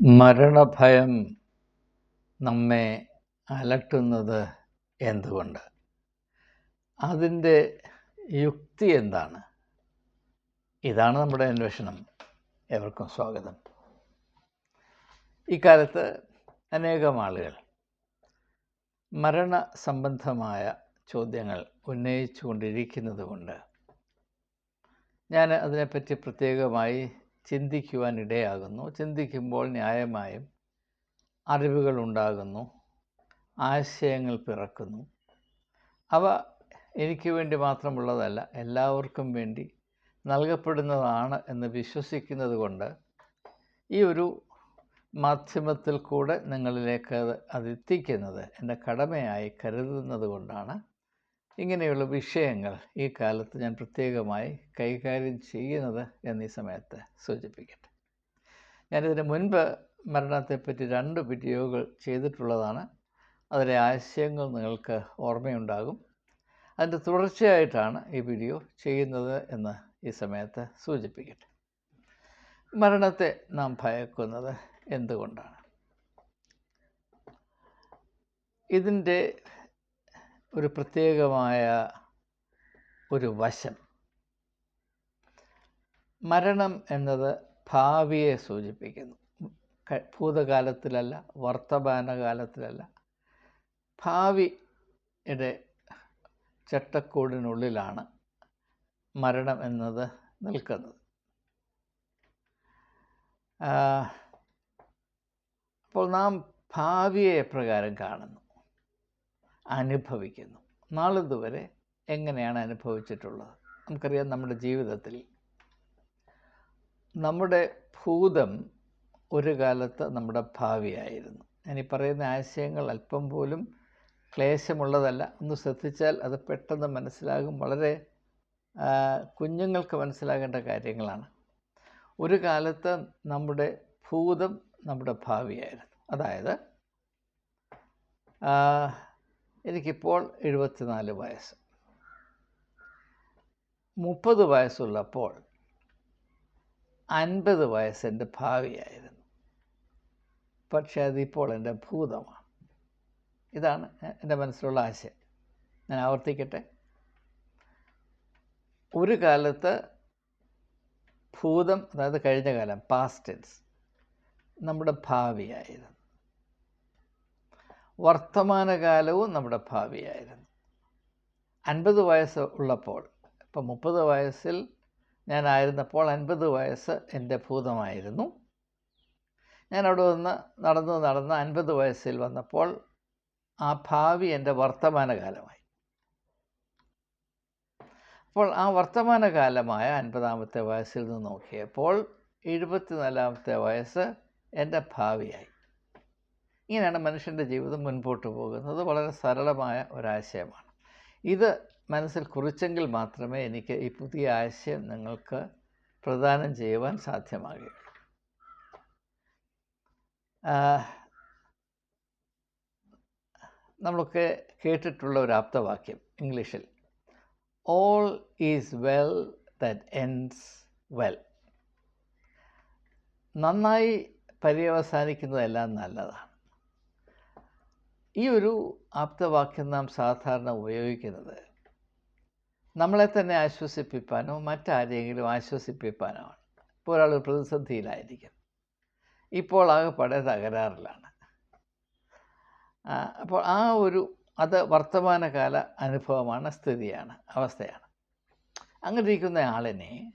മരണഭയം നമ്മെ അലട്ടുന്നത് എന്തുകൊണ്ട്? അതിന്റെ യുക്തി എന്താണ്? ഇതാണ് നമ്മുടെ അന്വേഷണം. എവർക്കും സ്വാഗതം. ഇക്കാലത്ത് അനേകം ആളുകൾ മരണ സംബന്ധമായ ചോദ്യങ്ങൾ ഉന്നയിച്ചു കൊണ്ടിരിക്കുന്നത് കൊണ്ട് ഞാൻ അതിനെപ്പറ്റി പ്രത്യേകമായി ചിന്തിക്കുവാൻ ഇടയാകുന്നു ചിന്തിക്കുമ്പോൾ ന്യായമായും അറിവുകൾ ഉണ്ടാകുന്നു ആശയങ്ങൾ പിറക്കുന്നു. അവ എനിക്ക് വേണ്ടി മാത്രമുള്ളതല്ല എല്ലാവർക്കും വേണ്ടി നൽകപ്പെടുന്നതാണ് എന്ന് വിശ്വസിക്കുന്നത് കൊണ്ട് ഈ ഒരു മാധ്യമത്തിൽ കൂടെ നിങ്ങളിലേക്ക് അത് അതെത്തിക്കുന്നത് എന്റെ കടമയായി കരുതുന്നത് കൊണ്ടാണ്. ഇങ്ങനെയുള്ള വിഷയങ്ങൾ ഈ കാലത്ത് ഞാൻ പ്രത്യേകമായി കൈകാര്യം ചെയ്യുന്നത് എന്നീ സമയത്ത് സൂചിപ്പിക്കട്ടെ. ഞാനിതിന് മുൻപ് മരണത്തെപ്പറ്റി രണ്ട് വീഡിയോകൾ ചെയ്തിട്ടുള്ളതാണ്. അതിലെ ആശയങ്ങൾ നിങ്ങൾക്ക് ഓർമ്മയുണ്ടാകും. അതിന്റെ തുടർച്ചയായിട്ടാണ് ഈ വീഡിയോ ചെയ്യുന്നത് എന്ന് ഈ സമയത്ത് സൂചിപ്പിക്കട്ടെ. മരണത്തെ നാം ഭയക്കുന്നത് എന്തുകൊണ്ടാണ്? ഇതിന്റെ ഒരു പ്രത്യേകമായ ഒരു വശം. മരണം എന്നത് ഭാവിയെ സൂചിപ്പിക്കുന്നു. ഭൂതകാലത്തിലല്ല വർത്തമാനകാലത്തിലല്ല. ഭാവിയുടെ ചട്ടക്കൂടിനുള്ളിലാണ് മരണം എന്നത് നിൽക്കുന്നത്. അപ്പോൾ നാം ഭാവിയെ പ്രകാരം കാണുന്നു. അനുഭവിക്കുന്നു. നാളിതുവരെ എങ്ങനെയാണ് അനുഭവിച്ചിട്ടുള്ളത്? നമുക്കറിയാം നമ്മുടെ ജീവിതത്തിൽ നമ്മുടെ ഭൂതം ഒരു കാലത്ത് നമ്മുടെ ഭാവിയായിരുന്നു. ഞാൻ ഈ പറയുന്ന ആശയങ്ങൾ അല്പം പോലും ക്ലേശമുള്ളതല്ല. ഒന്ന് ശ്രദ്ധിച്ചാൽ അത് പെട്ടെന്ന് മനസ്സിലാകും. വളരെ കുഞ്ഞുങ്ങൾക്ക് മനസ്സിലാകേണ്ട കാര്യങ്ങളാണ്. ഒരു കാലത്ത് നമ്മുടെ ഭൂതം നമ്മുടെ ഭാവിയായിരുന്നു. അതായത് എനിക്കിപ്പോൾ എഴുപത്തിനാല് വയസ്സ്. മുപ്പത് വയസ്സുള്ളപ്പോൾ അൻപത് വയസ്സ് എന്റെ ഭാവിയായിരുന്നു. പക്ഷേ അതിപ്പോൾ എന്റെ ഭൂതമാണ്. ഇതാണ് എന്റെ മനസ്സിലുള്ള ആശയം. ഞാൻ ആവർത്തിക്കട്ടെ? ഒരു കാലത്ത് ഭൂതം അതായത് കഴിഞ്ഞ കാലം പാസ്റ്റൻസ് നമ്മുടെ ഭാവിയായിരുന്നു. വർത്തമാനകാലവും നമ്മുടെ ഭാവിയായിരുന്നു. അൻപത് വയസ്സ് ഉള്ളപ്പോൾ ഇപ്പം മുപ്പത് വയസ്സിൽ ഞാനായിരുന്നപ്പോൾ അൻപത് വയസ്സ് എന്റെ ഭൂതമായിരുന്നു. ഞാൻ അവിടെ നിന്ന് നടന്നു നടന്ന് അൻപത് വയസ്സിൽ വന്നപ്പോൾ ആ ഭാവി എന്റെ വർത്തമാനകാലമായി. അപ്പോൾ ആ വർത്തമാനകാലമായ അൻപതാമത്തെ വയസ്സിൽ നിന്ന് നോക്കിയപ്പോൾ എഴുപത്തിനാലാമത്തെ വയസ്സ് എന്റെ ഭാവിയായി. ഇങ്ങനെയാണ് മനുഷ്യന്റെ ജീവിതം മുൻപോട്ട് പോകുന്നത്. വളരെ സരളമായ ഒരാശയമാണ്. ഇത് മനസ്സിൽ കുറിച്ചെങ്കിൽ മാത്രമേ എനിക്ക് ഈ പുതിയ ആശയം നിങ്ങൾക്ക് പ്രദാനം ചെയ്യുവാൻ സാധ്യമാകുകയുള്ളൂ. നമ്മളൊക്കെ കേട്ടിട്ടുള്ള ഒരു ആപ്തവാക്യം ഇംഗ്ലീഷിൽ. All is well that ends well നന്നായി പര്യവസാനിക്കുന്നതെല്ലാം നല്ലതാണ്. ഈ ഒരു ആപ്തവാക്യം നാം സാധാരണ ഉപയോഗിക്കുന്നത് നമ്മളെ തന്നെ ആശ്വസിപ്പിക്കാനോ മറ്റാരെങ്കിലും ആശ്വസിപ്പിക്കാനോ ആണ്. ഇപ്പോൾ ഒരാൾ ഒരു പ്രതിസന്ധിയിലായിരിക്കും. ഇപ്പോൾ ആകെപ്പാടെ തകരാറിലാണ്. അപ്പോൾ ആ ഒരു അത് വർത്തമാനകാല അനുഭവമാണ് സ്ഥിതിയാണ് അവസ്ഥയാണ്. അങ്ങനെ ഇരിക്കുന്ന ആളിനെ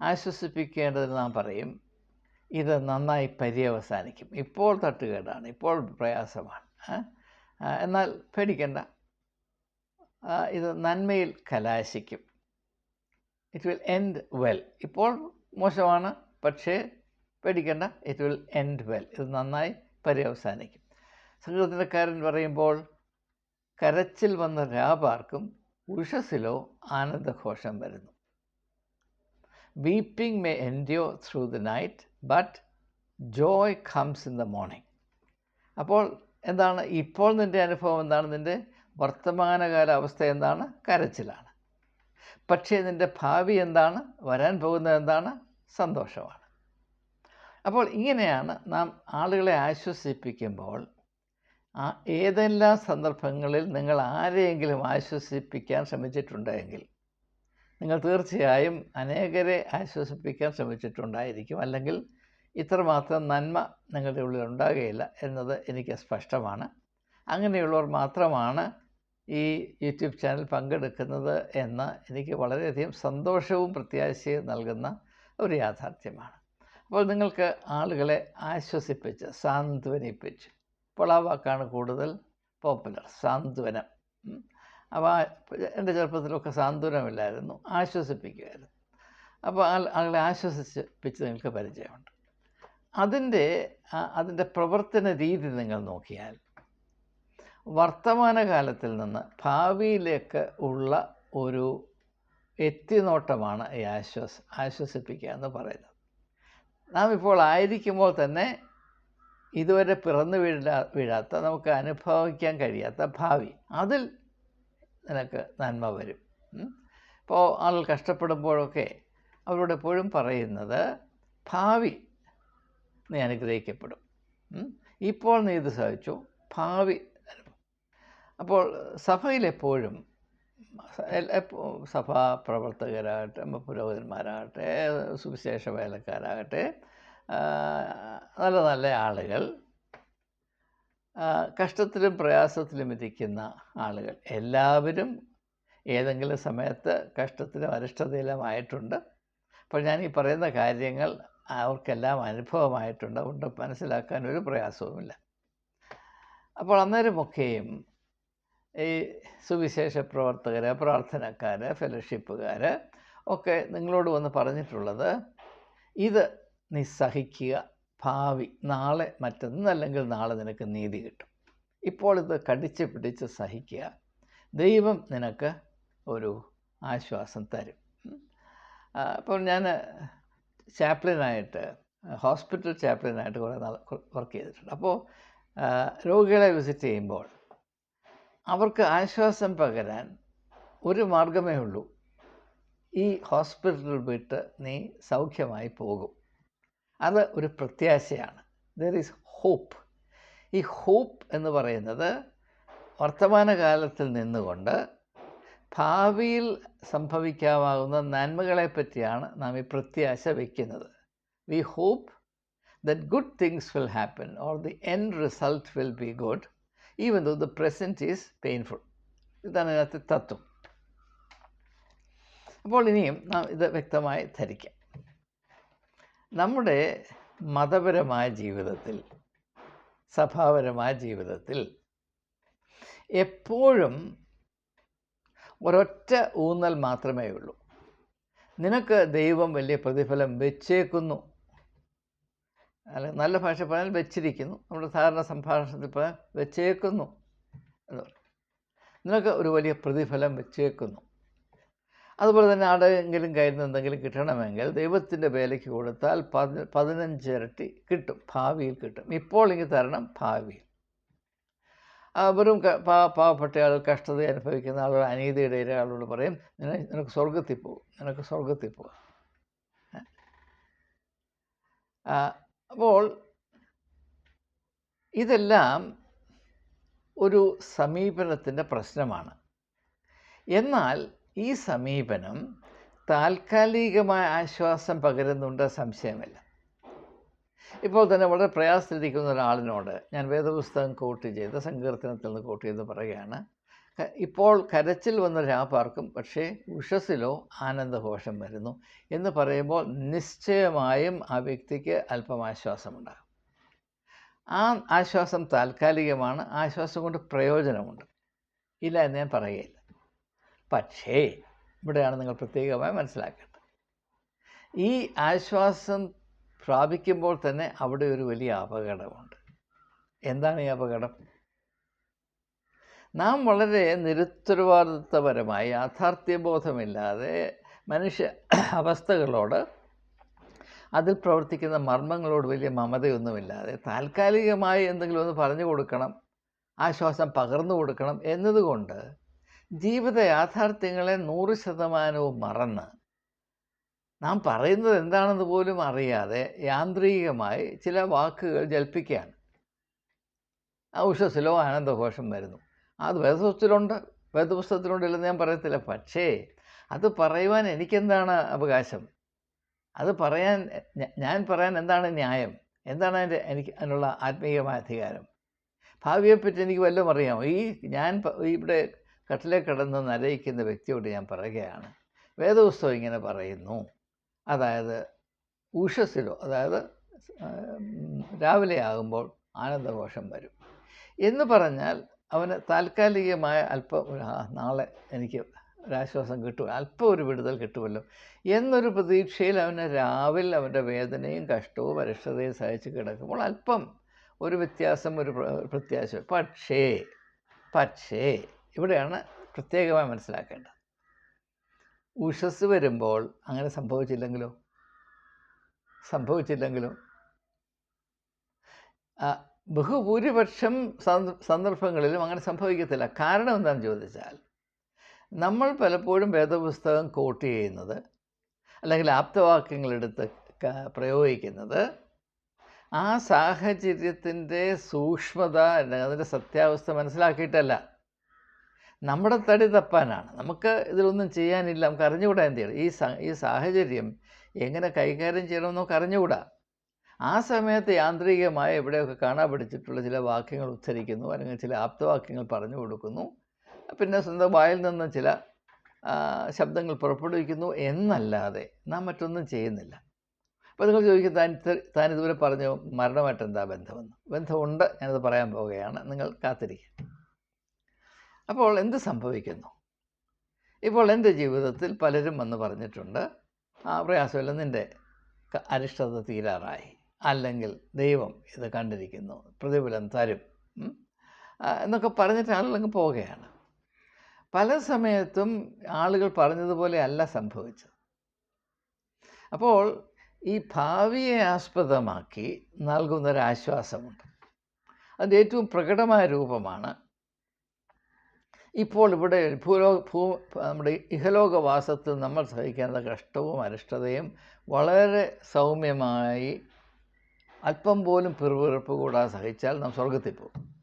ആശ്വസിപ്പിക്കേണ്ടതെന്ന് നാം പറയും ഇത് നന്നായി പര്യവസാനിക്കും. ഇപ്പോൾ തട്ടുകേടാണ് ഇപ്പോൾ പ്രയാസമാണ്. എന്നാൽ പേടിക്കേണ്ട. ഇത് നന്മയിൽ കലാശിക്കും. ഇറ്റ് വിൽ എൻഡ് വെൽ ഇപ്പോൾ മോശമാണ് പക്ഷേ പേടിക്കേണ്ട. ഇറ്റ് വിൽ എൻഡ് വെൽ ഇത് നന്നായി പര്യവസാനിക്കും. സംഗീതത്തിനക്കാരൻ പറയുമ്പോൾ കരച്ചിൽ വന്ന രാപാർക്കും ഉഷസ്സിലോ ആനന്ദഘോഷം വരുന്നു. Weeping may endure through the night but joy comes in the morning അപ്പോൾ എന്താണ്? ഇപ്പോൾ നിന്റെ അനുഭവം എന്താണ്? നിന്റെ വർത്തമാനകാല അവസ്ഥ എന്താണ്? കരച്ചിലാണ്. പക്ഷേ നിന്റെ ഭാവി എന്താണ്? വരാൻ പോകുന്നത് എന്താണ്? സന്തോഷമാണ്. അപ്പോൾ ഇങ്ങനെയാണ് നാം ആളുകളെ ആശ്വസിപ്പിക്കുമ്പോൾ ആ ഏതെല്ലാം സന്ദർഭങ്ങളിൽ നിങ്ങൾ ആരെയെങ്കിലും ആശ്വസിപ്പിക്കാൻ ശ്രമിച്ചിട്ടുണ്ടെങ്കിൽ നിങ്ങൾ തീർച്ചയായും അനേകരെ ആശ്വസിപ്പിക്കാൻ ശ്രമിച്ചിട്ടുണ്ടായിരിക്കും. അല്ലെങ്കിൽ ഇത്രമാത്രം നന്മ നിങ്ങളുടെ ഉള്ളിൽ ഉണ്ടാകുകയില്ല എന്നത് എനിക്ക് സ്പഷ്ടമാണ്. അങ്ങനെയുള്ളവർ മാത്രമാണ് ഈ യൂട്യൂബ് ചാനൽ പങ്കെടുക്കുന്നത് എന്ന് എനിക്ക് വളരെയധികം സന്തോഷവും പ്രത്യാശയും നൽകുന്ന ഒരു യാഥാർത്ഥ്യമാണ്. അപ്പോൾ നിങ്ങൾക്ക് ആളുകളെ ആശ്വസിപ്പിച്ച് സാന്ത്വനിപ്പിച്ച് ഇപ്പോൾ ആ വാക്കാണ് കൂടുതൽ പോപ്പുലർ സാന്ത്വനം. അപ്പോൾ എന്റെ ചെറുപ്പത്തിലൊക്കെ സാന്ത്വനമില്ലായിരുന്നു ആശ്വസിപ്പിക്കുമായിരുന്നു. അപ്പോൾ ആളുകളെ ആശ്വസിപ്പിച്ച് നിങ്ങൾക്ക് പരിചയമുണ്ട്. അതിന്റെ അതിന്റെ പ്രവർത്തന രീതി നിങ്ങൾ നോക്കിയാൽ വർത്തമാനകാലത്തിൽ നിന്ന് ഭാവിയിലേക്ക് ഉള്ള ഒരു എത്തിനോട്ടമാണ് ഈ ആശ്വാസ ആശ്വസിപ്പിക്കുക എന്ന് പറയുന്നത് നാം ഇപ്പോൾ ആയിരിക്കുമ്പോൾ തന്നെ ഇതുവരെ പിറന്നു വീഴാ വീഴാത്ത നമുക്ക് അനുഭവിക്കാൻ കഴിയാത്ത ഭാവി അതിൽ നിനക്ക് നന്മ വരും. ഇപ്പോൾ ആളുകൾ കഷ്ടപ്പെടുമ്പോഴൊക്കെ അവരോട് എപ്പോഴും പറയുന്നത് ഭാവി നീ അനുഗ്രഹിക്കപ്പെടും. ഇപ്പോൾ നീ ഇത് സഹിച്ചു. ഭാവി അപ്പോൾ സഭയിലെപ്പോഴും സഭാ പ്രവർത്തകരാകട്ടെ പുരോഹിതന്മാരാകട്ടെ സുവിശേഷ വേലക്കാരാകട്ടെ നല്ല നല്ല ആളുകൾ കഷ്ടത്തിലും പ്രയാസത്തിലും ഇരിക്കുന്ന ആളുകൾ. എല്ലാവരും ഏതെങ്കിലും സമയത്ത് കഷ്ടത്തിലും അരിഷ്ടതയിലും ആയിട്ടുണ്ട്. അപ്പോൾ ഞാൻ ഈ പറയുന്ന കാര്യങ്ങൾ അവർക്കെല്ലാം അനുഭവമായിട്ടുണ്ട്. അതുകൊണ്ട് മനസ്സിലാക്കാൻ ഒരു പ്രയാസവുമില്ല. അപ്പോൾ അന്നേരമൊക്കെയും ഈ സുവിശേഷ പ്രവർത്തകർ പ്രാർത്ഥനക്കാർ ഫെലോഷിപ്പുകാർ ഒക്കെ നിങ്ങളോട് വന്ന് പറഞ്ഞിട്ടുള്ളത് ഇത് നീ സഹിക്കുക ഭാവി നാളെ മറ്റൊന്നല്ലെങ്കിൽ നാളെ നിനക്ക് നീതി കിട്ടും. ഇപ്പോൾ ഇത് കടിച്ച് പിടിച്ച് സഹിക്കുക. ദൈവം നിനക്ക് ഒരു ആശ്വാസം തരും. അപ്പോൾ ഞാൻ ചാപ്ലിനായിട്ട് ഹോസ്പിറ്റൽ ചാപ്ലിനായിട്ട് കുറേ നാൾ വർക്ക് ചെയ്തിട്ടുണ്ട്. അപ്പോൾ രോഗികളെ വിസിറ്റ് ചെയ്യുമ്പോൾ അവർക്ക് ആശ്വാസം പകരാൻ ഒരു മാർഗമേ ഉള്ളൂ. ഈ ഹോസ്പിറ്റൽ വിട്ട് നീ സൗഖ്യമായി പോകും. അത് ഒരു പ്രത്യാശയാണ്. ദർ ഈസ് ഹോപ്പ് ഈ ഹോപ്പ് എന്ന് പറയുന്നത് വർത്തമാനകാലത്തിൽ നിന്നുകൊണ്ട് ഭാവിയിൽ സംഭവിക്കാവുന്ന നന്മകളെ പറ്റിയാണ് നാം ഈ പ്രത്യാശ വയ്ക്കുന്നത് we hope that good things will happen or the end result will be good even though the present is painful ഇതാണ് ഇതിനകത്തെ തത്വം. അപ്പോൾ ഇനിയും നാം ഇത് വ്യക്തമായി ധരിക്കാം. നമ്മുടെ മതപരമായ ജീവിതത്തിൽ സഭാപരമായ ജീവിതത്തിൽ എപ്പോഴും ഒരൊറ്റ ഊന്നൽ മാത്രമേ ഉള്ളൂ. നിനക്ക് ദൈവം വലിയ പ്രതിഫലം വെച്ചേക്കുന്നു. അല്ല നല്ല ഭാഷ പറഞ്ഞാൽ വെച്ചിരിക്കുന്നു. നമ്മുടെ സാധാരണ സംഭാഷണത്തിൽ പറഞ്ഞാൽ വെച്ചേക്കുന്നു എന്ന് പറയും. നിനക്ക് ഒരു വലിയ പ്രതിഫലം വെച്ചേക്കുന്നു. അതുപോലെ തന്നെ ആടെങ്കിലും കയ്യിൽ നിന്ന് എന്തെങ്കിലും കിട്ടണമെങ്കിൽ ദൈവത്തിന്റെ വേലയ്ക്ക് കൊടുത്താൽ പതിനഞ്ച് ഇരട്ടി കിട്ടും ഭാവിയിൽ കിട്ടും. ഇപ്പോൾ എനിക്ക് തരണം ഭാവിയിൽ. വെറും പാവപ്പെട്ടയാൾ ആൾ കഷ്ടത അനുഭവിക്കുന്ന ആളുകൾ അനീതിയുടെ ഇരയാളോട് പറയും നിന നിനക്ക് സ്വർഗത്തിൽ പോകും നിനക്ക് സ്വർഗത്തിൽ പോകും അപ്പോൾ ഇതെല്ലാം ഒരു സമീപനത്തിന്റെ പ്രശ്നമാണ്. എന്നാൽ ഈ സമീപനം താൽക്കാലികമായ ആശ്വാസം പകരുന്നുണ്ട് സംശയമില്ല. ഇപ്പോൾ തന്നെ വളരെ പ്രയാസത്തിലിരിക്കുന്ന ഒരാളിനോട് ഞാൻ വേദപുസ്തകം കോട്ട് ചെയ്ത് സങ്കീർത്തനത്തിൽ നിന്ന് കോട്ട് ചെയ്ത് പറയുകയാണ്. ഇപ്പോൾ കരച്ചിൽ വന്ന രാപാർക്കും പക്ഷേ ഉഷസ്സിലോ ആനന്ദഘോഷം വരുന്നു എന്ന് പറയുമ്പോൾ നിശ്ചയമായും ആ വ്യക്തിക്ക് അല്പം ആശ്വാസമുണ്ടാകും ആ ആശ്വാസം താൽക്കാലികമാണ് ആശ്വാസം കൊണ്ട് പ്രയോജനമുണ്ട്. ഇല്ല എന്ന് ഞാൻ പറയുകയില്ല. പക്ഷേ ഇവിടെയാണ് നിങ്ങൾ പ്രത്യേകമായി മനസ്സിലാക്കേണ്ടത്. ഈ ആശ്വാസം പ്രാപിക്കുമ്പോൾ തന്നെ അവിടെ ഒരു വലിയ അപകടമുണ്ട്. എന്താണ് ഈ അപകടം? നാം വളരെ നിരുത്തരവാദിത്വപരമായി യാഥാർത്ഥ്യബോധമില്ലാതെ മനുഷ്യ അവസ്ഥകളോട് അതിൽ പ്രവർത്തിക്കുന്ന മർമ്മങ്ങളോട് വലിയ മമതയൊന്നുമില്ലാതെ താൽക്കാലികമായി എന്തെങ്കിലും ഒന്ന് പറഞ്ഞു കൊടുക്കണം ആശ്വാസം പകർന്നു കൊടുക്കണം എന്നതുകൊണ്ട് ജീവിത യാഥാർത്ഥ്യങ്ങളെ നൂറ് ശതമാനവും മറന്ന് നാം പറയുന്നത് എന്താണെന്ന് പോലും അറിയാതെ യാന്ത്രികമായി ചില വാക്കുകൾ ജൽപ്പിക്കുകയാണ്. ആ ഉഷസ്സിലോ ആനന്ദഘോഷം വരുന്നു. അത് വേദപുസ്തകത്തിലുണ്ട്. ഇല്ലെന്ന് ഞാൻ പറയത്തില്ല. പക്ഷേ അത് പറയുവാൻ എനിക്കെന്താണ് അവകാശം? അത് പറയാൻ ഞാൻ പറയാൻ എന്താണ് ന്യായം? എന്താണ് എന്റെ എനിക്ക് അതിനുള്ള ആത്മീയമായ അധികാരം? ഭാവിയെപ്പറ്റി എനിക്ക് വല്ലതും അറിയാമോ? ഈ ഞാൻ ഇവിടെ കട്ടിലേ കിടന്ന് നരയിക്കുന്ന വ്യക്തിയോട് ഞാൻ പറയുകയാണ്. വേദപുസ്തകം ഇങ്ങനെ പറയുന്നു. അതായത് ഉഷസ്സിലോ അതായത് രാവിലെ ആകുമ്പോൾ ആനന്ദഘോഷം വരും. എന്ന് പറഞ്ഞാൽ അവന് താൽക്കാലികമായ അല്പം നാളെ എനിക്ക് ഒരാശ്വാസം കിട്ടും അല്പം ഒരു വിടുതൽ കിട്ടുമല്ലോ എന്നൊരു പ്രതീക്ഷയിൽ അവന് രാവിലെ അവന്റെ വേദനയും കഷ്ടവും അരിഷ്ടതയും സഹിച്ച് കിടക്കുമ്പോൾ അല്പം ഒരു വ്യത്യാസം ഒരു പ്രത്യാശ പക്ഷേ പക്ഷേ ഇവിടെയാണ് പ്രത്യേകമായി മനസ്സിലാക്കേണ്ടത്. ഉഷസ് വരുമ്പോൾ അങ്ങനെ സംഭവിച്ചില്ലെങ്കിലോ? സംഭവിച്ചില്ലെങ്കിലോ? ബഹുഭൂരിപക്ഷം സന്ദ- സന്ദർഭങ്ങളിലും അങ്ങനെ സംഭവിക്കത്തില്ല. കാരണം എന്താണെന്ന് ചോദിച്ചാൽ നമ്മൾ പലപ്പോഴും വേദപുസ്തകം കോട്ട് ചെയ്യുന്നത് അല്ലെങ്കിൽ ആപ്തവാക്യങ്ങളെടുത്ത് പ്രയോഗിക്കുന്നത് ആ സാഹചര്യത്തിന്റെ സൂക്ഷ്മത അതിന്റെ സത്യാവസ്ഥ മനസ്സിലാക്കിയിട്ടല്ല. നമ്മുടെ തടി തപ്പാനാണ്. നമുക്ക് ഇതിലൊന്നും ചെയ്യാനില്ല. നമുക്ക് അറിഞ്ഞുകൂടാ എന്ത് ചെയ്യണം? ഈ ഈ സാഹചര്യം എങ്ങനെ കൈകാര്യം ചെയ്യണമെന്ന് നമുക്ക് അറിഞ്ഞുകൂടാ. ആ സമയത്ത് യാന്ത്രികമായി എവിടെയൊക്കെ കാണാൻ പഠിച്ചിട്ടുള്ള ചില വാക്യങ്ങൾ ഉച്ചരിക്കുന്നു അല്ലെങ്കിൽ ചില ആപ്തവാക്യങ്ങൾ പറഞ്ഞു കൊടുക്കുന്നു. പിന്നെ സ്വന്തം വായിൽ നിന്ന് ചില ശബ്ദങ്ങൾ പുറപ്പെടുവിക്കുന്നു എന്നല്ലാതെ നാം മറ്റൊന്നും ചെയ്യുന്നില്ല. അപ്പോൾ നിങ്ങൾ ചോദിക്കും താൻ താൻ ഇതുവരെ പറഞ്ഞു മരണമായിട്ട് എന്താ ബന്ധമെന്ന്? ബന്ധമുണ്ട്. ഞാനത് പറയാൻ പോവുകയാണ്. നിങ്ങൾ കാത്തിരിക്കുക. അപ്പോൾ എന്ത് സംഭവിക്കുന്നു? ഇപ്പോൾ എന്റെ ജീവിതത്തിൽ പലരും വന്ന് പറഞ്ഞിട്ടുണ്ട് ആ പ്രയാസമില്ല നിന്റെ അരിഷ്ടത തീരാറായി. അല്ലെങ്കിൽ ദൈവം ഇത് കണ്ടിരിക്കുന്നു പ്രതിഫലം തരും. എന്നൊക്കെ പറഞ്ഞിട്ട് ആളുകൾ പോവുകയാണ്. പല സമയത്തും ആളുകൾ പറഞ്ഞതുപോലെ അല്ല സംഭവിച്ചത്. അപ്പോൾ ഈ ഭാവിയെ ആസ്പദമാക്കി നൽകുന്നൊരാശ്വാസമുണ്ട്. അതിന്റെ ഏറ്റവും പ്രകടമായ രൂപമാണ് ഇപ്പോൾ ഇവിടെ ഭൂലോ ഭൂ നമ്മുടെ ഇഹലോകവാസത്തിൽ നമ്മൾ സഹിക്കേണ്ട കഷ്ടവും അരിഷ്ടതയും വളരെ സൗമ്യമായി അല്പം പോലും പിറുപിറുപ്പ് കൂടാതെ സഹിച്ചാൽ നാം സ്വർഗത്തിൽ പോകും.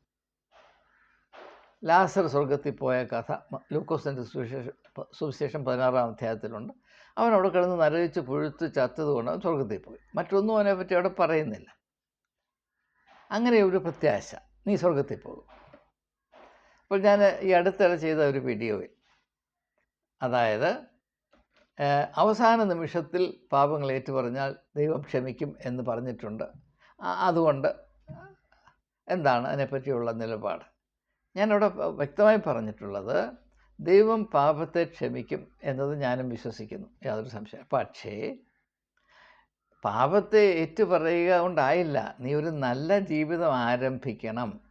ലാസർ സ്വർഗത്തിൽ പോയ കഥ ലൂക്കോസിന്റെ സുവിശേഷം സുവിശേഷം പതിനാറാം അധ്യായത്തിലുണ്ട്. അവൻ അവിടെ കിടന്ന് നരവിച്ച് പുഴുത്ത് ചത്തതുകൊണ്ട് അവൻ സ്വർഗത്തിൽ പോയി. മറ്റൊന്നും അവനെപ്പറ്റി അവിടെ പറയുന്നില്ല. അങ്ങനെ ഒരു പ്രത്യാശ നീ സ്വർഗത്തിൽ പോകും. അപ്പോൾ ഞാൻ ഈ അടുത്തിടെ ചെയ്ത ഒരു വീഡിയോയിൽ അതായത് അവസാന നിമിഷത്തിൽ പാപങ്ങൾ ഏറ്റുപറഞ്ഞാൽ ദൈവം ക്ഷമിക്കും എന്ന് പറഞ്ഞിട്ടുണ്ട്. അതുകൊണ്ട് എന്താണ് അതിനെപ്പറ്റിയുള്ള നിലപാട്? ഞാനിവിടെ വ്യക്തമായി പറഞ്ഞിട്ടുള്ളത് ദൈവം പാപത്തെ ക്ഷമിക്കും എന്നത് ഞാനും വിശ്വസിക്കുന്നു. യാതൊരു സംശയം പക്ഷേ പാപത്തെ ഏറ്റുപറയുക കൊണ്ടായില്ല. നീ ഒരു നല്ല ജീവിതം ആരംഭിക്കണം.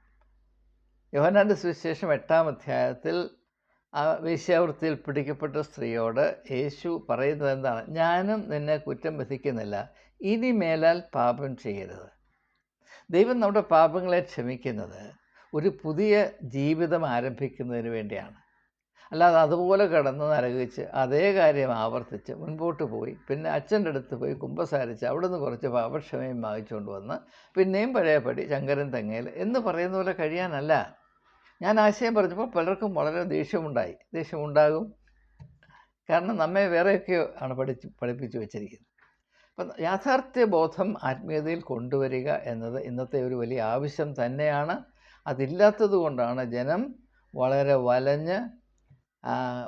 യോഹനാന്റെ സുവിശേഷം എട്ടാം അധ്യായത്തിൽ ആ വേശ്യാവൃത്തിയിൽ പിടിക്കപ്പെട്ട സ്ത്രീയോട് യേശു പറയുന്നത് എന്താണ് ഞാനും നിന്നെ കുറ്റം വിധിക്കുന്നില്ല. ഇനി മേലാൽ പാപം ചെയ്യരുത്. ദൈവം നമ്മുടെ പാപങ്ങളെ ക്ഷമിക്കുന്നത് ഒരു പുതിയ ജീവിതം ആരംഭിക്കുന്നതിന് വേണ്ടിയാണ്. അല്ലാതെ അതുപോലെ കിടന്ന് നരകിച്ച് അതേ കാര്യം ആവർത്തിച്ച് മുൻപോട്ട് പോയി പിന്നെ അച്ഛന്റെ അടുത്ത് പോയി കുമ്പസാരിച്ച് അവിടെ നിന്ന് കുറച്ച് പാപക്ഷമയും വാങ്ങിച്ചുകൊണ്ട് വന്ന് പിന്നെയും പഴയപടി ശങ്കരൻ തെങ്ങയിൽ എന്ന് പറയുന്ന പോലെ കഴിയാനല്ല. ഞാൻ ആശയം പറഞ്ഞപ്പോൾ പലർക്കും വളരെ ദേഷ്യമുണ്ടായി. ദേഷ്യമുണ്ടാകും. കാരണം നമ്മെ വേറെയൊക്കെയോ ആണ് പഠിച്ച് പഠിപ്പിച്ചു വച്ചിരിക്കുന്നത്. അപ്പം യാഥാർത്ഥ്യ ബോധം ആത്മീയതയിൽ കൊണ്ടുവരിക എന്നത് ഇന്നത്തെ ഒരു വലിയ ആവശ്യം തന്നെയാണ്. അതില്ലാത്തത് കൊണ്ടാണ് ജനം വളരെ വലഞ്ഞ്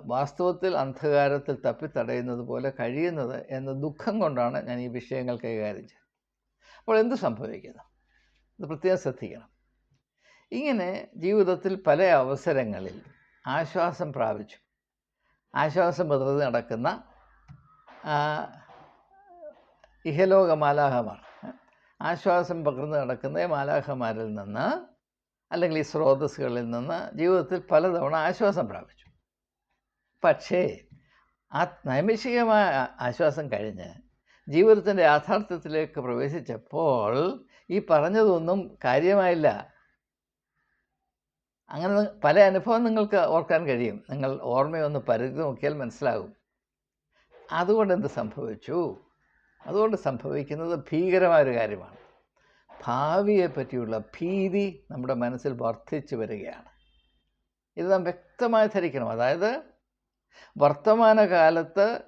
വാസ്തവത്തിൽ അന്ധകാരത്തിൽ തപ്പിത്തടയുന്നത് പോലെ കഴിയുന്നത് എന്ന ദുഃഖം കൊണ്ടാണ് ഞാൻ ഈ വിഷയങ്ങൾ കൈകാര്യം ചെയ്തത്. അപ്പോൾ എന്ത് സംഭവിക്കുന്നു? ഇത് പ്രത്യേകം ശ്രദ്ധിക്കണം. ഇങ്ങനെ ജീവിതത്തിൽ പല അവസരങ്ങളിൽ ആശ്വാസം പ്രാപിച്ചു. ആശ്വാസം പദ്ധതി നടക്കുന്ന ഇഹലോക മാലാഹമാർ. ആശ്വാസം പകർന്ന് നടക്കുന്ന മാലാഹമാരിൽ നിന്ന് അല്ലെങ്കിൽ ഈ സ്രോതസ്സുകളിൽ നിന്ന് ജീവിതത്തിൽ പലതവണ ആശ്വാസം പ്രാപിച്ചു. പക്ഷേ ആ നൈമിഷികമായ ആശ്വാസം കഴിഞ്ഞ് ജീവിതത്തിന്റെ യാഥാർത്ഥ്യത്തിലേക്ക് പ്രവേശിച്ചപ്പോൾ ഈ പറഞ്ഞതൊന്നും കാര്യമായില്ല. അങ്ങനെ പല അനുഭവം നിങ്ങൾക്ക് ഓർക്കാൻ കഴിയും. നിങ്ങൾ ഓർമ്മയൊന്ന് പരിധി നോക്കിയാൽ മനസ്സിലാകും. അതുകൊണ്ട് എന്ത് സംഭവിച്ചു? അതുകൊണ്ട് സംഭവിക്കുന്നത് ഭീകരമായൊരു കാര്യമാണ്. ഭാവിയെ പറ്റിയുള്ള ഭീതി നമ്മുടെ മനസ്സിൽ വർദ്ധിച്ചു വരികയാണ്. ഇത് നാം വ്യക്തമായി ധരിക്കണം. അതായത് വർത്തമാനകാലത്ത്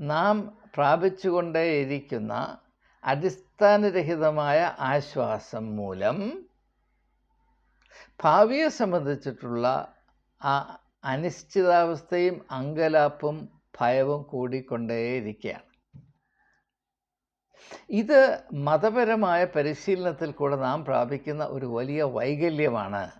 നാം പ്രാപിച്ചുകൊണ്ടേയിരിക്കുന്ന അടിസ്ഥാനരഹിതമായ ആശ്വാസം മൂലം ഭാവിയെ സംബന്ധിച്ചിട്ടുള്ള ആ അനിശ്ചിതാവസ്ഥയും അങ്കലാപ്പും ഭയവും കൂടിക്കൊണ്ടേയിരിക്കുകയാണ്. ഇത് മതപരമായ പരിശീലനത്തിൽ കൂടെ നാം പ്രാപിക്കുന്ന ഒരു വലിയ വൈകല്യമാണ്.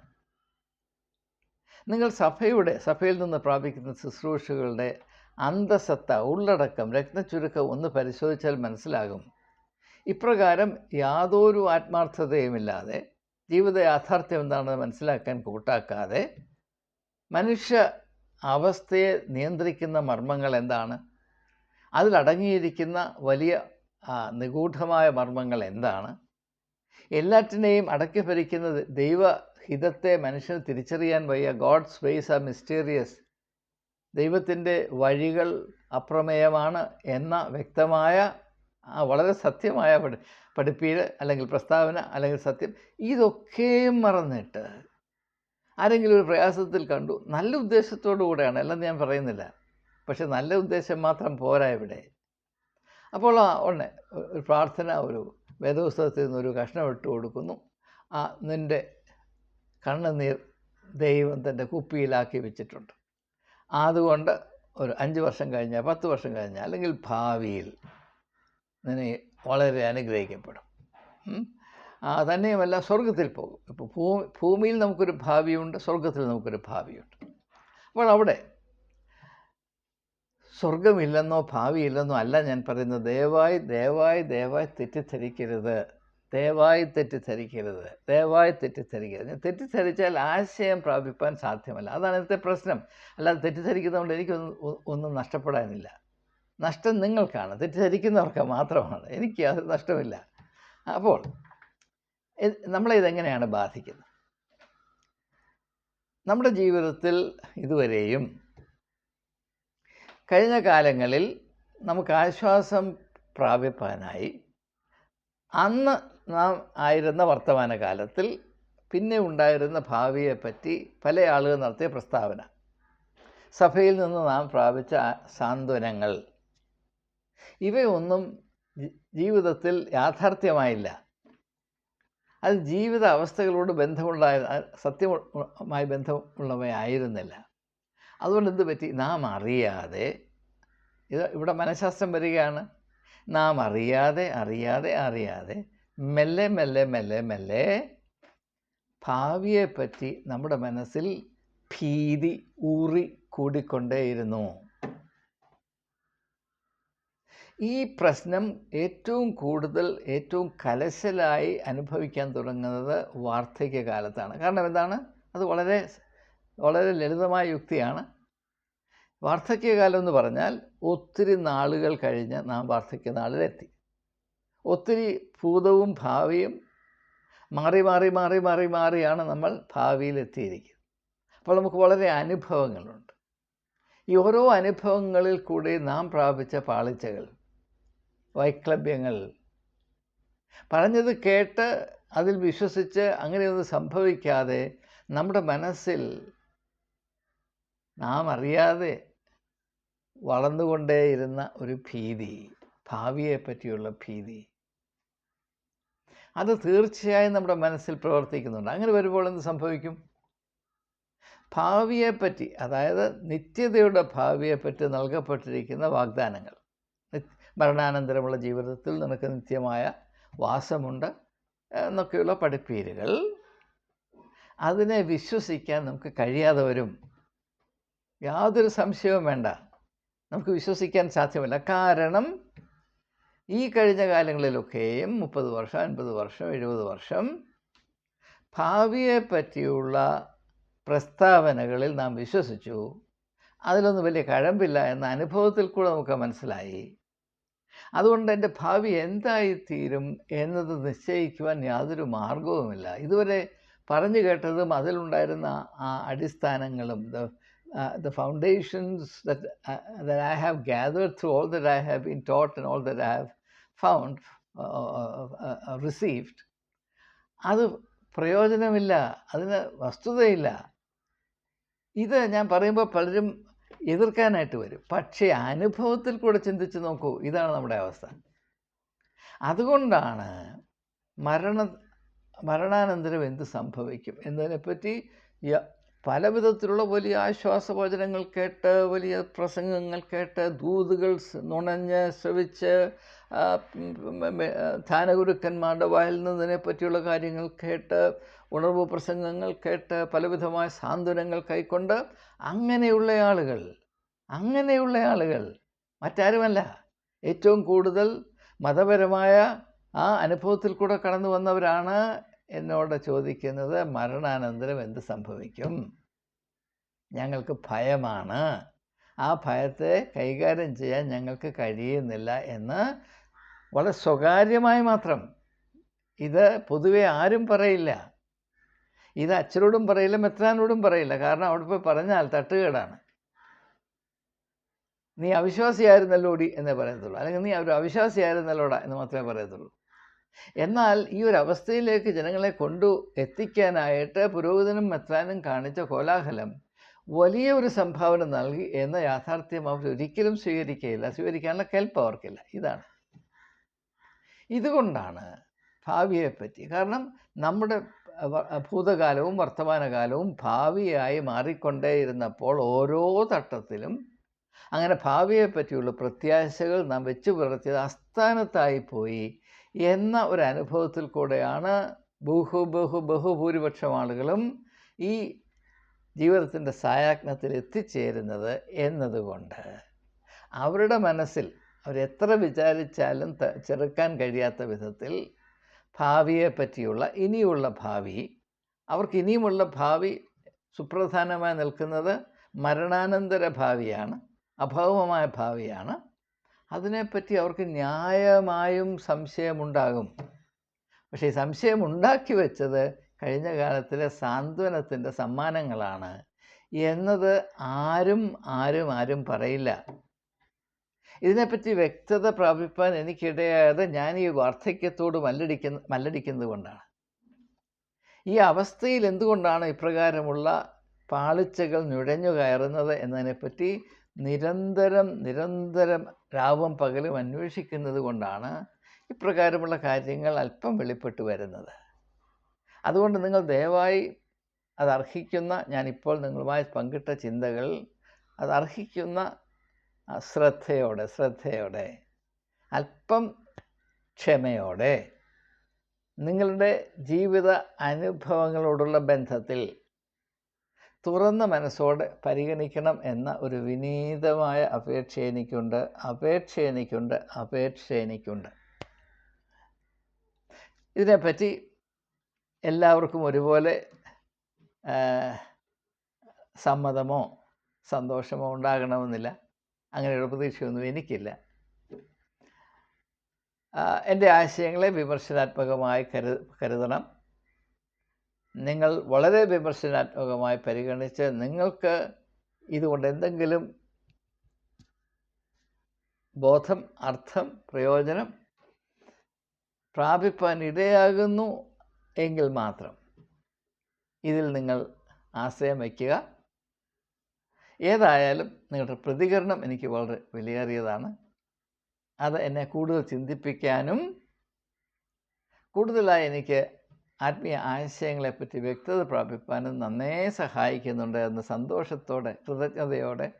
നിങ്ങൾ സഭയുടെ സഭയിൽ നിന്ന് പ്രാപിക്കുന്ന ശുശ്രൂഷകളുടെ അന്തസത്ത ഉള്ളടക്കം രത്നച്ചുരുക്കം ഒന്ന് പരിശോധിച്ചാൽ മനസ്സിലാകും. ഇപ്രകാരം യാതൊരു ആത്മാർത്ഥതയുമില്ലാതെ ജീവിത യാഥാർത്ഥ്യം എന്താണെന്ന് മനസ്സിലാക്കാൻ കൂട്ടാക്കാതെ മനുഷ്യ അവസ്ഥയെ നിയന്ത്രിക്കുന്ന മർമ്മങ്ങൾ എന്താണ്? അതിലടങ്ങിയിരിക്കുന്ന വലിയ നിഗൂഢമായ മർമ്മങ്ങൾ എന്താണ്? എല്ലാറ്റിനെയും അടക്കി ഭരിക്കുന്ന ദൈവഹിതത്തെ മനുഷ്യന് തിരിച്ചറിയാൻ വയ്യ. God's ways are mysterious. ദൈവത്തിന്റെ വഴികൾ അപ്രമേയമാണ് എന്ന വ്യക്തമായ വളരെ സത്യമായ പഠി പഠിപ്പീൽ അല്ലെങ്കിൽ പ്രസ്താവന അല്ലെങ്കിൽ സത്യം ഇതൊക്കെയും മറന്നിട്ട് ആരെങ്കിലും ഒരു പ്രയാസത്തിൽ കണ്ടു. നല്ല ഉദ്ദേശത്തോടു കൂടെയാണ്. അല്ലെന്ന് ഞാൻ പറയുന്നില്ല. പക്ഷെ നല്ല ഉദ്ദേശം മാത്രം പോരാ ഇവിടെ. അപ്പോൾ ആ ഉടനെ ഒരു പ്രാർത്ഥന ഒരു വേദപുസ്തകത്തിൽ നിന്ന് ഒരു കഷ്ണം ഇട്ട് കൊടുക്കുന്നു. ആ നിന്റെ കണ്ണുനീർ ദൈവം തന്റെ കുപ്പിയിലാക്കി വെച്ചിട്ടുണ്ട്. അതുകൊണ്ട് ഒരു അഞ്ച് വർഷം കഴിഞ്ഞാൽ പത്ത് വർഷം കഴിഞ്ഞാൽ അല്ലെങ്കിൽ ഭാവിയിൽ നിന്നെ വളരെ അനുഗ്രഹിക്കപ്പെടും. തന്നെയുമല്ല സ്വർഗത്തിൽ പോകും. ഇപ്പോൾ ഭൂ ഭൂമിയിൽ നമുക്കൊരു ഭാവിയുണ്ട് സ്വർഗത്തിൽ നമുക്കൊരു ഭാവിയുണ്ട്. അപ്പോൾ അവിടെ സ്വർഗമില്ലെന്നോ ഭാവിയില്ലെന്നോ അല്ല ഞാൻ പറയുന്നത്. ദയവായി ദയവായി ദയവായി തെറ്റിദ്ധരിക്കരുത്. ദയവായി തെറ്റിദ്ധരിക്കരുത്. ദയവായി തെറ്റിദ്ധരിക്കരുത്. ഞാൻ തെറ്റിദ്ധരിച്ചാൽ ആശയം പ്രാപിപ്പാൻ സാധ്യമല്ല. അതാണ് ഇന്നത്തെ പ്രശ്നം. അല്ലാതെ തെറ്റിദ്ധരിക്കുന്നതുകൊണ്ട് എനിക്കൊന്നും ഒന്നും നഷ്ടപ്പെടാനില്ല. നഷ്ടം നിങ്ങൾക്കാണ്. തെറ്റിദ്ധരിക്കുന്നവർക്ക് മാത്രമാണ്. എനിക്ക് അത് നഷ്ടമില്ല. അപ്പോൾ നമ്മളെ ഇതെങ്ങനെയാണ് ബാധിക്കുന്നത്? നമ്മുടെ ജീവിതത്തിൽ ഇതുവരെയും കഴിഞ്ഞ കാലങ്ങളിൽ നമുക്ക് ആശ്വാസം പ്രാപിപ്പാനായി അന്ന് നാം ആയിരുന്ന വർത്തമാനകാലത്തിൽ പിന്നെ ഉണ്ടായിരുന്ന ഭാവിയെപ്പറ്റി പല ആളുകൾ നടത്തിയ പ്രസ്താവന. സഭയിൽ നിന്ന് നാം പ്രാപിച്ച സാന്ത്വനങ്ങൾ ഇവയൊന്നും ജീവിതത്തിൽ യാഥാർത്ഥ്യമായില്ല. അത് ജീവിത അവസ്ഥകളോട് ബന്ധമുള്ള സത്യമായി ബന്ധമുള്ളവയായിരുന്നില്ല. അതുകൊണ്ട് എന്ത് പറ്റി? നാം അറിയാതെ ഇത് ഇവിടെ മനഃശാസ്ത്രം വരികയാണ്. നാം അറിയാതെ അറിയാതെ അറിയാതെ മെല്ലെ മെല്ലെ മെല്ലെ മെല്ലെ ഭാവിയെപ്പറ്റി നമ്മുടെ മനസ്സിൽ ഭീതി ഊറി കൂടിക്കൊണ്ടേയിരുന്നു. ഈ പ്രശ്നം ഏറ്റവും കൂടുതൽ ഏറ്റവും കലശലായി അനുഭവിക്കാൻ തുടങ്ങുന്നത് വാർദ്ധക്യകാലത്താണ്. കാരണം എന്താണ്? അത് വളരെ വളരെ ലളിതമായ യുക്തിയാണ്. വാർദ്ധക്യകാലം എന്ന് പറഞ്ഞാൽ ഒത്തിരി നാളുകൾ കഴിഞ്ഞ് നാം വാർദ്ധക്യ നാളിലെത്തി ഒത്തിരി ഭൂതവും ഭാവിയും മാറി മാറി മാറി മാറി മാറിയാണ് നമ്മൾ ഭാവിയിലെത്തിയിരിക്കുന്നത്. അപ്പോൾ നമുക്ക് വളരെ അനുഭവങ്ങളുണ്ട്. ഈ ഓരോ അനുഭവങ്ങളിൽ കൂടി നാം പ്രാപിച്ച പാളിച്ചകൾ വൈക്ലഭ്യങ്ങൾ. പറഞ്ഞത് കേട്ട് അതിൽ വിശ്വസിച്ച് അങ്ങനെയൊന്നും സംഭവിക്കാതെ നമ്മുടെ മനസ്സിൽ നാം അറിയാതെ വളർന്നുകൊണ്ടേയിരുന്ന ഒരു ഭീതി ഭാവിയെ പറ്റിയുള്ള ഭീതി. അത് തീർച്ചയായും നമ്മുടെ മനസ്സിൽ പ്രവർത്തിക്കുന്നുണ്ട്. അങ്ങനെ വരുമ്പോൾ എന്ത് സംഭവിക്കും? ഭാവിയെപ്പറ്റി അതായത് നിത്യതയുടെ ഭാവിയെപ്പറ്റി നൽകപ്പെട്ടിരിക്കുന്ന വാഗ്ദാനങ്ങൾ. മരണാനന്തരമുള്ള ജീവിതത്തിൽ നിനക്ക് നിത്യമായ വാസമുണ്ട് എന്നൊക്കെയുള്ള പഠിപ്പീരുകൾ. അതിനെ വിശ്വസിക്കാൻ നമുക്ക് കഴിയാതെ വരും യാതൊരു സംശയവും വേണ്ട. നമുക്ക് വിശ്വസിക്കാൻ സാധ്യമല്ല. കാരണം ഈ കഴിഞ്ഞ കാലങ്ങളിലൊക്കെയും മുപ്പത് വർഷം അൻപത് വർഷം എഴുപത് വർഷം ഭാവിയെ പറ്റിയുള്ള പ്രസ്താവനകളിൽ നാം വിശ്വസിച്ചു. അതിലൊന്നും വലിയ കഴമ്പില്ല എന്ന അനുഭവത്തിൽ കൂടെ നമുക്ക് മനസ്സിലായി. അതുകൊണ്ട് എന്റെ ഭാവി എന്തായിത്തീരും എന്നത് നിശ്ചയിക്കുവാൻ യാതൊരു മാർഗവുമില്ല ഇതുവരെ പറഞ്ഞു കേട്ടതും അതിലുണ്ടായിരുന്ന ആ അടിസ്ഥാനങ്ങളും the the foundations that I have gather through all the I have been taught all and I have found received അത് പ്രയോജനമില്ല അതിന് വസ്തുതയില്ല. ഇത് ഞാൻ പറയുമ്പോൾ പലരും എതിർക്കാനായിട്ട് വരും. പക്ഷേ അനുഭവത്തിൽ കൂടെ ചിന്തിച്ച് നോക്കൂ. ഇതാണ് നമ്മുടെ അവസ്ഥ. അതുകൊണ്ടാണ് മരണ മരണാനന്തരം എന്ത് സംഭവിക്കും എന്നതിനെപ്പറ്റി പല വിധത്തിലുള്ള വലിയ ആശ്വാസവചനങ്ങൾ കേട്ട് വലിയ പ്രസംഗങ്ങൾ കേട്ട് ദൂതുകൾ നുണഞ്ഞ് ശ്രവിച്ച് ധ്യാനഗുരുക്കന്മാരുടെ വായിൽ നിന്നതിനെ പറ്റിയുള്ള കാര്യങ്ങൾ കേട്ട് ഉണർവ് പ്രസംഗങ്ങൾ കേട്ട് പലവിധമായ സാന്ത്വനങ്ങൾ കൈക്കൊണ്ട് അങ്ങനെയുള്ള ആളുകൾ അങ്ങനെയുള്ള ആളുകൾ മറ്റാരുമല്ല. ഏറ്റവും കൂടുതൽ മതപരമായ ആ അനുഭവത്തിൽ കൂടെ കടന്നു വന്നവരാണ് എന്നോട് ചോദിക്കുന്നത് മരണാനന്തരം എന്ത് സംഭവിക്കും? ഞങ്ങൾക്ക് ഭയമാണ്. ആ ഭയത്തെ കൈകാര്യം ചെയ്യാൻ ഞങ്ങൾക്ക് കഴിയുന്നില്ല എന്ന് വളരെ സ്വകാര്യമായി മാത്രം ഇത് പൊതുവെ ആരും പറയില്ല. ഇത് അച്ഛനോടും പറയില്ല മെത്രാനോടും പറയില്ല. കാരണം അവിടെ പോയി പറഞ്ഞാൽ തട്ടുകേടാണ്. നീ അവിശ്വാസിയായിരുന്നല്ലോടി എന്നേ പറയത്തുള്ളൂ. അല്ലെങ്കിൽ നീ ഒരു അവിശ്വാസിയായിരുന്നല്ലോടാ എന്ന് മാത്രമേ പറയത്തുള്ളൂ. എന്നാൽ ഈ ഒരു അവസ്ഥയിലേക്ക് ജനങ്ങളെ കൊണ്ടു എത്തിക്കാനായിട്ട് പുരോഹിതനും മെത്രാനും കാണിച്ച കോലാഹലം വലിയ ഒരു സംഭാവന നൽകി എന്ന യാഥാർത്ഥ്യം അവർ ഒരിക്കലും സ്വീകരിക്കുകയില്ല സ്വീകരിക്കാനുള്ള കെൽപ്പ് അവർക്കില്ല. ഇതാണ്. ഇതുകൊണ്ടാണ് ഭാവിയെപ്പറ്റി കാരണം നമ്മുടെ ഭൂതകാലവും വർത്തമാനകാലവും ഭാവിയായി മാറിക്കൊണ്ടേയിരുന്നപ്പോൾ ഓരോ തട്ടത്തിലും അങ്ങനെ ഭാവിയെ പറ്റിയുള്ള പ്രത്യാശകൾ നാം വെച്ചു പുലർത്തിയത് അസ്ഥാനത്തായി പോയി എന്ന ഒരു അനുഭവത്തിൽ കൂടെയാണ് ബഹു ബഹു ബഹുഭൂരിപക്ഷം ആളുകളും ഈ ജീവിതത്തിന്റെ സായാജ്ഞത്തിൽ എത്തിച്ചേരുന്നത് എന്നതുകൊണ്ട് അവരുടെ മനസ്സിൽ അവരെത്ര വിചാരിച്ചാലും ചെറുക്കാൻ കഴിയാത്ത വിധത്തിൽ ഭാവിയെ പറ്റിയുള്ള ഇനിയുള്ള ഭാവി അവർക്ക് ഇനിയുമുള്ള ഭാവി സുപ്രധാനമായി നിൽക്കുന്നത് മരണാനന്തര ഭാവിയാണ് അഭാവമായ ഭാവിയാണ്. അതിനെപ്പറ്റി അവർക്ക് ന്യായമായും സംശയമുണ്ടാകും. പക്ഷേ ഈ സംശയം ഉണ്ടാക്കി വെച്ചത് കഴിഞ്ഞ കാലത്തിലെ സാന്ത്വനത്തിന്റെ സമ്മാനങ്ങളാണ്. എന്നത് ആരും ആരും ആരും പറയില്ല. ഇതിനെപ്പറ്റി വ്യക്തത പ്രാപിപ്പാൻ എനിക്കിടയായത് ഞാൻ ഈ വാർദ്ധക്യത്തോട് മല്ലടിക്കുന്ന മല്ലടിക്കുന്നത് കൊണ്ടാണ്. ഈ അവസ്ഥയിൽ എന്തുകൊണ്ടാണ് ഇപ്രകാരമുള്ള പാളിച്ചകൾ നുഴഞ്ഞു കയറുന്നത് എന്നതിനെപ്പറ്റി നിരന്തരം നിരന്തരം രാവും പകലും അന്വേഷിക്കുന്നത് കൊണ്ടാണ് ഇപ്രകാരമുള്ള കാര്യങ്ങൾ അല്പം വെളിപ്പെട്ടു വരുന്നത്. അതുകൊണ്ട് നിങ്ങൾ ദയവായി അത് അർഹിക്കുന്ന ഞാനിപ്പോൾ നിങ്ങളുമായി പങ്കിട്ട ചിന്തകൾ അത് അർഹിക്കുന്ന ശ്രദ്ധയോടെ ശ്രദ്ധയോടെ അല്പം ക്ഷമയോടെ നിങ്ങളുടെ ജീവിത അനുഭവങ്ങളോടുള്ള ബന്ധത്തിൽ തുറന്ന മനസ്സോടെ പരിഗണിക്കണം എന്ന ഒരു വിനീതമായ അപേക്ഷ എനിക്കുണ്ട്. അപേക്ഷ എനിക്കുണ്ട്. അപേക്ഷ എനിക്കുണ്ട്. ഇതിനെപ്പറ്റി എല്ലാവർക്കും ഒരുപോലെ സമ്മതമോ സന്തോഷമോ ഉണ്ടാകണമെന്നില്ല. അങ്ങനെയുള്ള പ്രതീക്ഷയൊന്നും എനിക്കില്ല. എന്റെ ആശയങ്ങളെ വിമർശനാത്മകമായി കരു കരുതണം. നിങ്ങൾ വളരെ വിമർശനാത്മകമായി പരിഗണിച്ച് നിങ്ങൾക്ക് ഇതുകൊണ്ട് എന്തെങ്കിലും ബോധം അർത്ഥം പ്രയോജനം പ്രാപിപ്പാൻ ഇടയാകുന്നു എങ്കിൽ മാത്രം ഇതിൽ നിങ്ങൾ ആശ്രയം വയ്ക്കുക. ഏതായാലും നിങ്ങളുടെ പ്രതികരണം എനിക്ക് വളരെ വിലയേറിയതാണ്. അത് എന്നെ കൂടുതൽ ചിന്തിപ്പിക്കാനും കൂടുതലായി എനിക്ക് ആത്മീയ ആശയങ്ങളെപ്പറ്റി വ്യക്തത പ്രാപിപ്പാനും നന്നേ സഹായിക്കുന്നുണ്ട് എന്ന സന്തോഷത്തോടെ കൃതജ്ഞതയോടെ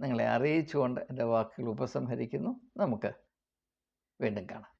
നിങ്ങളെ അറിയിച്ചുകൊണ്ട് എന്റെ വാക്കുകൾ ഉപസംഹരിക്കുന്നു. നമുക്ക് വീണ്ടും കാണാം.